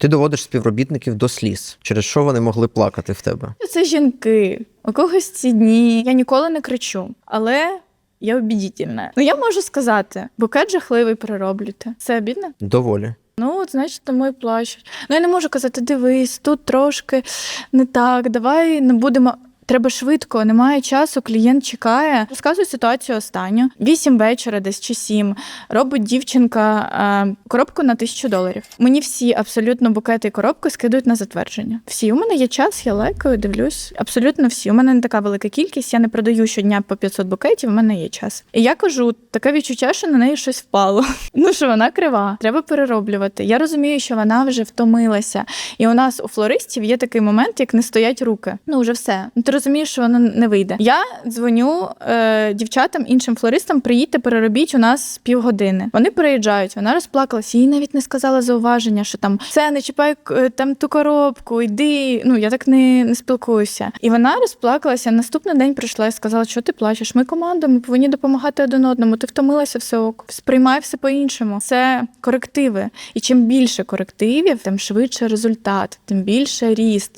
Ти доводиш співробітників до сліз, через що вони могли плакати в тебе. Це жінки. У когось ці дні. Я ніколи не кричу, але я обідітельна. Ну я можу сказати, букет жахливий перероблюєте. Це обідно? Доволі. Ну, от, значить, тому і плачуть. Ну, я не можу казати, дивись, тут трошки не так, давай не будемо. Треба швидко, немає часу, клієнт чекає. Розказую ситуацію останню. Вісім вечора, десь чи сім. Робить дівчинка е, коробку на тисячу доларів. Мені всі абсолютно букети і коробки скидують на затвердження. Всі у мене є час, я лайкаю, дивлюсь. Абсолютно всі. У мене не така велика кількість. Я не продаю щодня по 500 букетів. У мене є час. І я кажу, таке відчуття, що на неї щось впало. Ну що вона крива, треба перероблювати. Я розумію, що вона вже втомилася. І у нас у флористів є такий момент, як не стоять руки. Ну вже все. Ти розумієш, що воно не вийде. Я дзвоню е, дівчатам, іншим флористам, приїдьте, переробіть у нас півгодини. Вони приїжджають, вона розплакалася, їй навіть не сказала зауваження, що там все, не чіпай е, там ту коробку, йди. Ну я так не, не спілкуюся. І вона розплакалася. Наступний день прийшла і сказала, що ти плачеш. Ми команда, ми повинні допомагати один одному. Ти втомилася все ок. Сприймай все по-іншому. Це корективи. І чим більше корективів, тим швидше результат, тим більше ріст.